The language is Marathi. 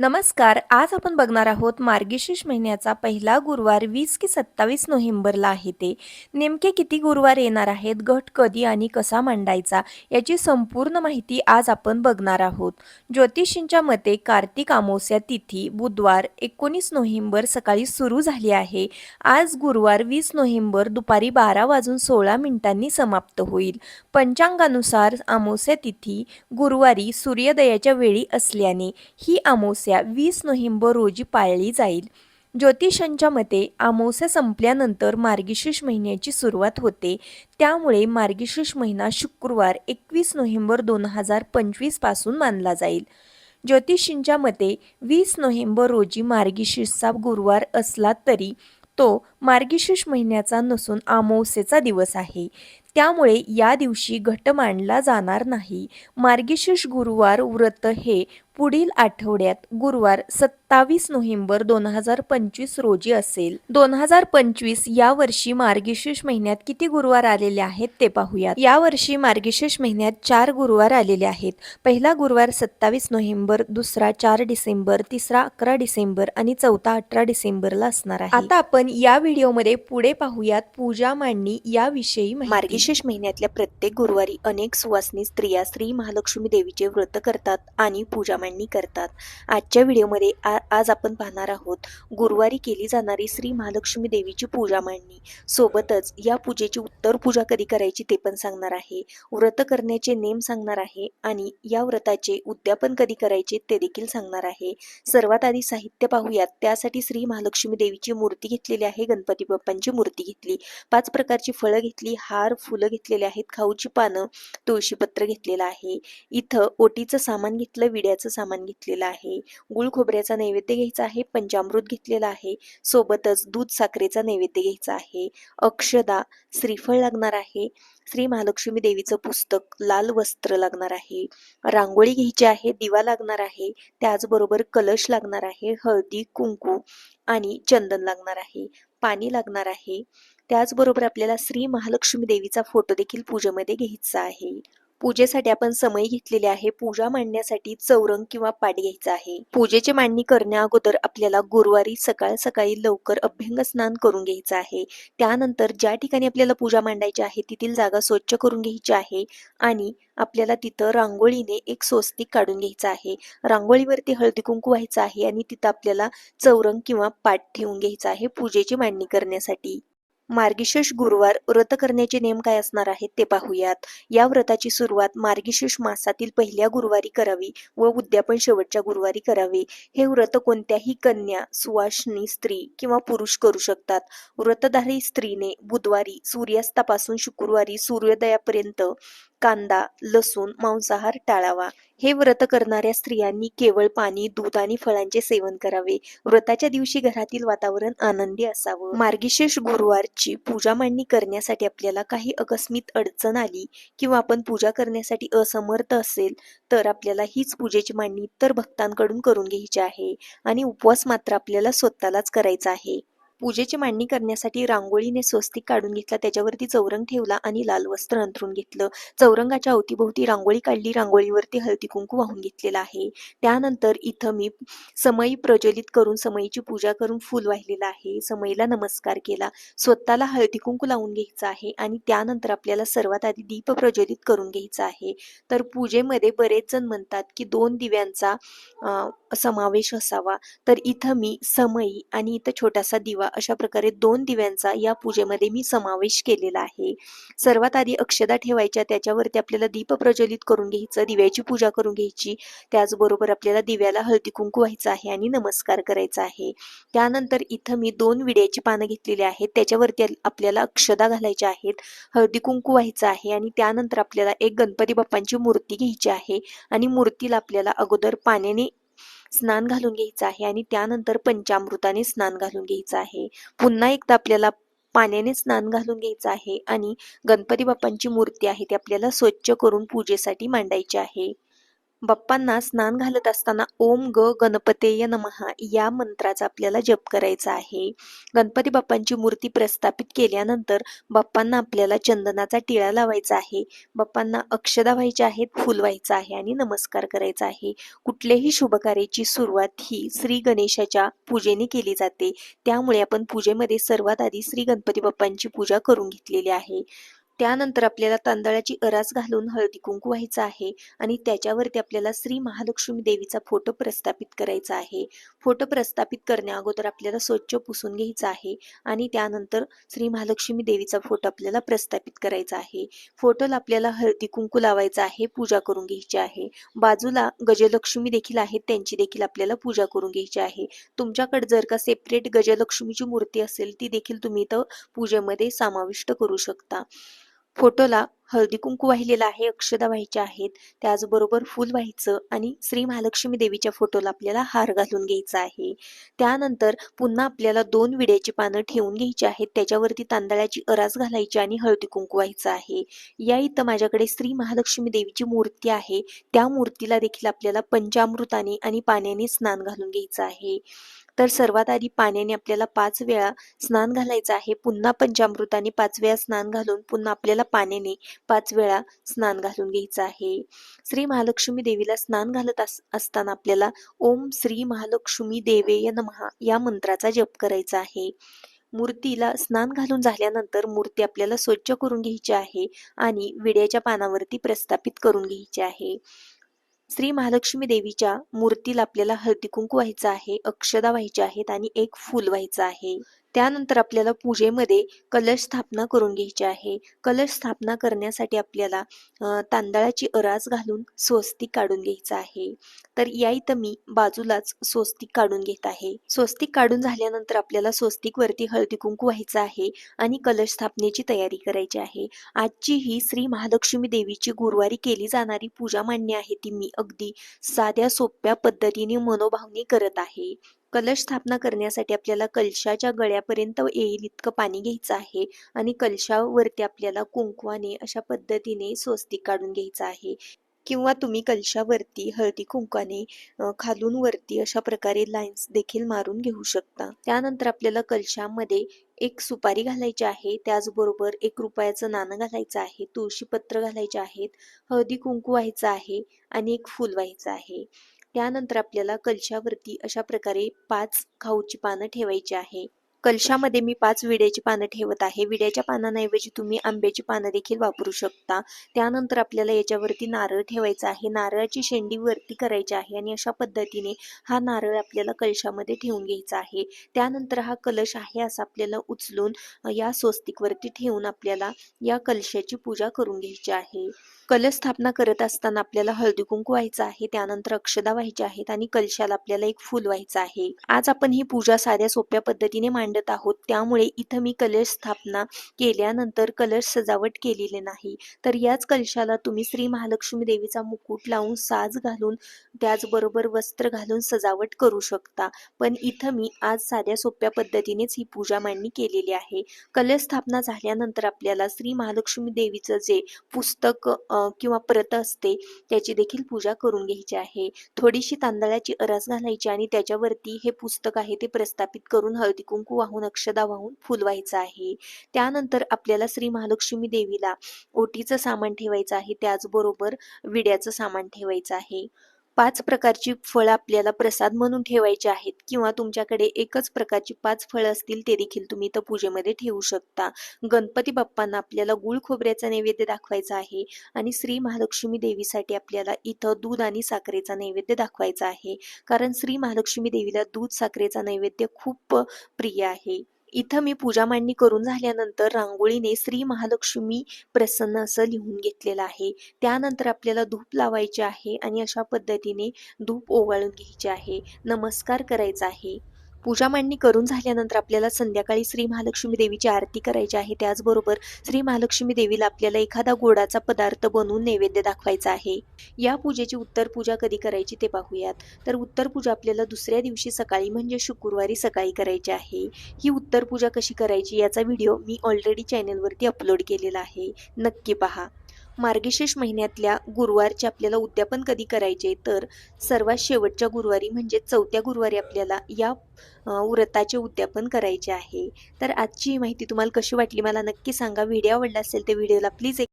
नमस्कार आज आपण बघणार आहोत मार्गशीर्ष महिन्याचा पहिला गुरुवार वीस की सत्तावीस नोव्हेंबरला आहे ते. नेमके किती गुरुवार येणार आहेत घट कधी आणि कसा मांडायचा याची संपूर्ण माहिती आज आपण बघणार आहोत. ज्योतिषींच्या मते कार्तिक अमावस्या तिथी बुधवार एकोणीस नोव्हेंबर सकाळी सुरू झाली आहे. आज गुरुवार वीस नोव्हेंबर दुपारी बारा वाजून सोळा मिनिटांनी समाप्त होईल. पंचांगानुसार अमावस्या तिथी गुरुवारी सूर्योदयाच्या वेळी असल्याने ही अमावस्या वीस नोव्हेंबर रोजी पाळली जाईल. ज्योतिषांच्या मते अमावस्या संपल्यानंतर मार्गशीर्ष महिन्याची सुरुवात होते. त्यामुळे मार्गशीर्ष महिना शुक्रवार एकवीस नोव्हेंबर दोन हजार पंचवीसपासून मानला जाईल. ज्योतिषींच्या मते वीस नोव्हेंबर रोजी मार्गशीर्षचा गुरुवार असला तरी तो मार्गशीर्ष महिन्याचा नसून अमावस्येचा दिवस आहे. त्यामुळे या दिवशी घट मांडला जाणार नाही. मार्गशीर्ष गुरुवार व्रत हे पुढील आठवड्यात गुरुवार सत्तावीस नोव्हेंबर दोन हजार पंचवीस रोजी असेल. दोन हजार पंचवीस या वर्षी मार्गशीर्ष महिन्यात किती गुरुवार आलेले आहेत ते पाहूयात. या वर्षी मार्गशीर्ष महिन्यात चार गुरुवार आलेले आहेत. पहिला गुरुवार सत्तावीस नोव्हेंबर दुसरा चार डिसेंबर तिसरा अकरा डिसेंबर आणि चौथा अठरा डिसेंबरला असणार आहे. आता आपण या व्हिडिओमध्ये पुढे पाहूयात पूजा मांडणी याविषयी मार्गशीर्ष महिन्यातल्या प्रत्येक गुरुवारी अनेक सुवासनी स्त्रिया श्री महालक्ष्मी देवीचे व्रत करतात आणि पूजा मांडणी करतात. आजच्या व्हिडिओमध्ये आ आज आपण पाहणार आहोत गुरुवारी केली जाणारी श्री महालक्ष्मी देवीची पूजा मांडणी. सोबतच या पूजेची उत्तर पूजा कधी करायची ते पण सांगणार आहे. व्रत करण्याचे नेम सांगणार आहे आणि या व्रताचे उद्यापन कधी करायचे ते देखील सांगणार आहे. सर्वात आधी साहित्य पाहूयात. त्यासाठी श्री महालक्ष्मी देवीची मूर्ती घेतलेली आहे. गणपती बाप्पांची मूर्ती घेतली. पाच प्रकारची फळं घेतली. हार फुलं घेतलेले आहेत. खाऊची पानं तुळशीपत्र घेतलेलं आहे. इथं ओटीचं सामान घेतलं विड्याचं सामान घेतलेलं आहे. गुळ खोबऱ्याचा नैवेद्य घ्यायचा आहे पंचामृत घेतलेलं आहे सोबतच दूध साखरेचा नैवेद्य घ्यायचा आहे अक्षदा श्रीफळ लागणार आहे श्री महालक्ष्मी देवीचं पुस्तक लाल वस्त्र लागणार आहे रांगोळी घ्यायची आहे दिवा लागणार आहे त्याचबरोबर कलश लागणार आहे हळदी कुंकू आणि चंदन लागणार आहे पाणी लागणार आहे. त्याचबरोबर आपल्याला श्री महालक्ष्मी देवीचा फोटो देखील पूजेमध्ये घ्यायचा आहे. पूजेसाठी आपण समय घेतलेले आहे. पूजा मांडण्यासाठी चौरंग किंवा पाट घ्यायचा आहे. पूजेची मांडणी करण्या अगोदर आपल्याला गुरुवारी सकाळ सकाळी लवकर अभ्यंग स्नान करून घ्यायचं आहे. त्यानंतर ज्या ठिकाणी आपल्याला पूजा मांडायची आहे तिथील जागा स्वच्छ करून घ्यायची आहे आणि आपल्याला तिथं रांगोळीने एक स्वस्तिक काढून घ्यायचं आहे. रांगोळीवरती हळदी कुंकू व्हायचं आहे आणि तिथं आपल्याला चौरंग किंवा पाट ठेवून घ्यायचा आहे पूजेची मांडणी करण्यासाठी. मार्गिशेष गुरुवार व्रत करण्याचे नेम काय असणार आहेत ते पाहूयात. या व्रताची सुरुवात मार्गिशेष मासातील पहिल्या गुरुवारी करावी व उद्यापन शेवटच्या गुरुवारी करावे. हे व्रत कोणत्याही कन्या सुवासिनी स्त्री किंवा पुरुष करू शकतात. व्रतधारी स्त्रीने बुधवारी सूर्यास्तापासून शुक्रवारी सूर्योदयापर्यंत कांदा लसूण मांसाहार टाळावा. हे व्रत करणाऱ्या स्त्रियांनी केवळ पाणी दूध आणि फळांचे सेवन करावे. व्रताच्या दिवशी घरातील वातावरण आनंदी असावं. मार्गशीर्ष ची पूजा मांडणी करण्यासाठी आपल्याला काही अकस्मित अडचण आली किंवा आपण पूजा करण्यासाठी असमर्थ असेल तर आपल्याला हीच पूजेची मांडणी इतर भक्तांकडून करून घ्यायची आहे आणि उपवास मात्र आपल्याला स्वतःलाच करायचा आहे. पूजेची मांडणी करण्यासाठी रांगोळीने स्वस्तिक काढून घेतला. त्याच्यावरती चौरंग ठेवला आणि लाल वस्त्र अंथरून घेतलं. चौरंगाच्या अवतीभोवती रांगोळी काढली. रांगोळीवरती हळदी कुंकू वाहून घेतलेला आहे. त्यानंतर इथं मी समयी प्रज्वलित करून समईची पूजा करून फुल वाहिलेलं आहे. समईला नमस्कार केला. स्वतःला हळदी कुंकू लावून घ्यायचं आहे आणि त्यानंतर आपल्याला सर्वात आधी दीप प्रज्वलित करून घ्यायचा आहे. तर पूजेमध्ये बरेच जण म्हणतात की दोन दिव्यांचा समावेश असावा. तर इथं मी समई आणि इथं छोटासा दिवा अशा प्रकारे दोन दिव्यांचा या पूजेमध्ये मी समावेश केलेला आहे. सर्वात आधी अक्षदा ठेवायच्या त्याच्यावरती आपल्याला दीप प्रज्वलित करून घ्यायचं दिव्याची पूजा करून घ्यायची. त्याचबरोबर आपल्याला दिव्याला हळदी कुंकू व्हायचं आहे आणि नमस्कार करायचा आहे. त्यानंतर इथं मी दोन विड्याची पानं घेतलेली आहेत. त्याच्यावरती आपल्याला अक्षदा घालायच्या आहेत हळदी कुंकू व्हायचं आहे आणि त्यानंतर आपल्याला एक गणपती बाप्पांची मूर्ती घ्यायची आहे. आणि मूर्तीला आपल्याला अगोदर पाण्याने स्नान घालून घ्यायचं आहे आणि त्यानंतर पंचामृताने स्नान घालून घ्यायचं आहे. पुन्हा एकदा आपल्याला पाण्याने स्नान घालून घ्यायचं आहे आणि गणपती बाप्पांची मूर्ती आहे ती आपल्याला स्वच्छ करून पूजेसाठी मांडायची आहे. बाप्पांना स्नान घालत असताना ओम ग गणपतेय नमहा या मंत्राचा आपल्याला जप करायचा आहे. गणपती बाप्पांची मूर्ती प्रस्थापित केल्यानंतर बाप्पांना आपल्याला चंदनाचा टिळा लावायचा आहे. बाप्पांना अक्षदा व्हायच्या आहेत फुल व्हायचं आहे आणि नमस्कार करायचा आहे. कुठल्याही शुभकार्याची सुरुवात ही श्री गणेशाच्या पूजेने केली जाते. त्यामुळे आपण पूजेमध्ये सर्वात आधी श्री गणपती बाप्पांची पूजा करून घेतलेली आहे. त्यानंतर आपल्याला तांदळाची अरास घालून हळदी कुंकू व्हायचं आहे आणि त्याच्यावरती आपल्याला श्री महालक्ष्मी देवीचा फोटो प्रस्थापित करायचा आहे. फोटो प्रस्थापित करण्या अगोदर आपल्याला स्वच्छ पुसून घ्यायचा आहे आणि त्यानंतर श्री महालक्ष्मी देवीचा फोटो आपल्याला प्रस्थापित करायचा आहे. फोटोला आपल्याला हळदी कुंकू लावायचा आहे पूजा करून घ्यायची आहे. बाजूला गजलक्ष्मी देखील आहेत त्यांची देखील आपल्याला पूजा करून घ्यायची आहे. तुमच्याकडे जर का सेपरेट गजलक्ष्मीची मूर्ती असेल ती देखील तुम्ही इथं पूजेमध्ये समाविष्ट करू शकता. फोटोला हळदी कुंकू वाहिलेला आहे अक्षदा व्हायच्या आहेत. त्याचबरोबर फूल व्हायचं आणि श्री महालक्ष्मी देवीच्या फोटोला आपल्याला हार घालून घ्यायचा आहे. त्यानंतर पुन्हा आपल्याला दोन विड्याची पानं ठेवून घ्यायची आहेत. त्याच्यावरती तांदळाची अरास घालायची आणि हळदी कुंकू व्हायचं आहे. या इथं माझ्याकडे श्री महालक्ष्मी देवीची मूर्ती आहे. त्या मूर्तीला देखील आपल्याला पंचामृताने आणि पाण्याने स्नान घालून घ्यायचं आहे. तर सर्वात आधी पाण्याने आपल्याला पाच वेळा स्नान घालायचं आहे. पुन्हा पंचामृताने पाच वेळा स्नान घालून पुन्हा आपल्याला पाण्याने पाच वेळा स्नान घालून घ्यायचं आहे. श्री महालक्ष्मी देवीला स्नान घालत असताना आपल्याला ओम श्री महालक्ष्मी देवेय नमहा या मंत्राचा जप करायचा आहे. मूर्तीला स्नान घालून झाल्यानंतर मूर्ती आपल्याला स्वच्छ करून घ्यायची आहे आणि विड्याच्या पानावरती प्रस्थापित करून घ्यायची आहे. श्री महालक्ष्मी देवीच्या मूर्तीला आपल्याला हळदी कुंकू व्हायचं आहे अक्षदा व्हायची आहेत आणि एक फूल व्हायचं आहे. त्यानंतर आपल्याला पूजेमध्ये कलश स्थापना करून घ्यायची आहे. कलश स्थापना करण्यासाठी आपल्याला तांदळाची अरास घालून स्वस्तिक काढून घ्यायचं आहे. तर या इथं मी बाजूलाच स्वस्तिक काढून घेत आहे. स्वस्तिक काढून झाल्यानंतर आपल्याला स्वस्तिक वरती हळदी कुंकू व्हायचं आहे आणि कलश स्थापनेची तयारी करायची आहे. आजची ही श्री महालक्ष्मी देवीची गुरुवारी केली जाणारी पूजा मांडणी आहे ती मी अगदी साध्या सोप्या पद्धतीने मनोभावनी करत आहे. कलश स्थापना करण्यासाठी आपल्याला कलशाच्या गळ्यापर्यंत येईल इतकं पाणी घ्यायचं आहे आणि कलशावरती आपल्याला कुंकवाने अशा पद्धतीने स्वस्तिक काढून घ्यायचं आहे. किंवा तुम्ही कलशावरती हळदी कुंकाने खालून वरती अशा प्रकारे लाईन्स देखील मारून घेऊ शकता. त्यानंतर आपल्याला कलशामध्ये एक सुपारी घालायची आहे. त्याचबरोबर एक रुपयाचं नाणं घालायचं आहे. तुळशी पत्र घालायचे आहेत. हळदी कुंकू व्हायचं आहे आणि एक फूल व्हायचं आहे. त्यानंतर आपल्याला कलशावरती अशा प्रकारे पाच खाऊची पानं ठेवायची आहे. कलशामध्ये मी पाच विड्याची पानं ठेवत आहे. विड्याच्या पानांऐवजी तुम्ही आंब्याची पानं देखील वापरू शकता. त्यानंतर आपल्याला याच्यावरती नारळ ठेवायचा आहे. नारळाची शेंडी वरती करायची आहे आणि अशा पद्धतीने हा नारळ आपल्याला कलशामध्ये ठेवून घ्यायचा आहे. त्यानंतर हा कलश आहे असा आपल्याला उचलून या स्वस्तिकवरती ठेवून आपल्याला या कलशाची पूजा करून घ्यायची आहे. कलश स्थापना करत असताना आपल्याला हळदी कुंकू व्हायचं आहे त्यानंतर अक्षदा व्हायच्या आहेत आणि कलशाला आपल्याला एक फुल व्हायचं आहे. आज आपण ही पूजा साध्या सोप्या पद्धतीने मांडत आहोत. त्यामुळे इथं मी कलश स्थापना केल्यानंतर कलश सजावट केलेले नाही. तर याच कलशाला तुम्ही श्री महालक्ष्मी देवीचा मुकुट लावून साज घालून त्याचबरोबर वस्त्र घालून सजावट करू शकता. पण इथं मी आज साध्या सोप्या पद्धतीनेच ही पूजा मांडणी केलेली आहे. कलश स्थापना झाल्यानंतर आपल्याला श्री महालक्ष्मी देवीचं जे पुस्तक किंवा प्रत असते त्याची देखील पूजा करून घ्यायची आहे. थोडीशी तांदळाची अरस घालायची आणि त्याच्यावरती हे पुस्तक आहे ते प्रस्थापित करून हळदी कुंकू वाहून अक्षदा वाहून फुलवायचं आहे. त्यानंतर आपल्याला श्री महालक्ष्मी देवीला ओटीचं सामान ठेवायचं आहे. त्याचबरोबर विड्याचं सामान ठेवायचं आहे. पाच प्रकारची फळं आपल्याला प्रसाद म्हणून ठेवायची आहेत किंवा तुमच्याकडे एकच प्रकारची पाच फळं असतील ते देखील तुम्ही इथं पूजेमध्ये ठेवू शकता. गणपती बाप्पांना आपल्याला गुळ खोबऱ्याचा नैवेद्य दाखवायचा आहे आणि श्री महालक्ष्मी देवीसाठी आपल्याला इथं दूध आणि साखरेचा नैवेद्य दाखवायचा आहे. कारण श्री महालक्ष्मी देवीला दूध साखरेचा नैवेद्य खूप प्रिय आहे. इथं मी पूजा मांडणी करून झाल्यानंतर रांगोळीने श्री महालक्ष्मी प्रसन्न असं लिहून घेतलेलं आहे. त्यानंतर आपल्याला धूप लावायचे आहे आणि अशा पद्धतीने धूप ओवाळून घ्यायचे आहे. नमस्कार करायचा आहे. पूजा मांडणी करून झाल्यानंतर आपल्याला संध्याकाळी श्री महालक्ष्मी देवीची आरती करायची आहे. त्याचबरोबर श्री महालक्ष्मी देवीला आपल्याला एखादा गोडाचा पदार्थ बनवून नैवेद्य दाखवायचा आहे. या पूजेची उत्तर पूजा कधी करायची ते पाहूयात. तर उत्तर पूजा आपल्याला दुसऱ्या दिवशी सकाळी म्हणजे शुक्रवारी सकाळी करायची आहे. ही उत्तर पूजा कशी करायची याचा व्हिडिओ मी ऑलरेडी चॅनलवरती अपलोड केलेला आहे. नक्की पहा. मार्गशीर्ष महिन्यातल्या गुरुवारचे आपल्याला उद्यापन कधी करायचे तर सर्वात शेवटच्या गुरुवारी म्हणजे चौथ्या गुरुवारी आपल्याला या व्रताचे उद्यापन करायचे आहे. तर आजची ही माहिती तुम्हाला कशी वाटली? मला नक्की सांगा. व्हिडिओ आवडला असेल तर व्हिडिओला प्लीज एक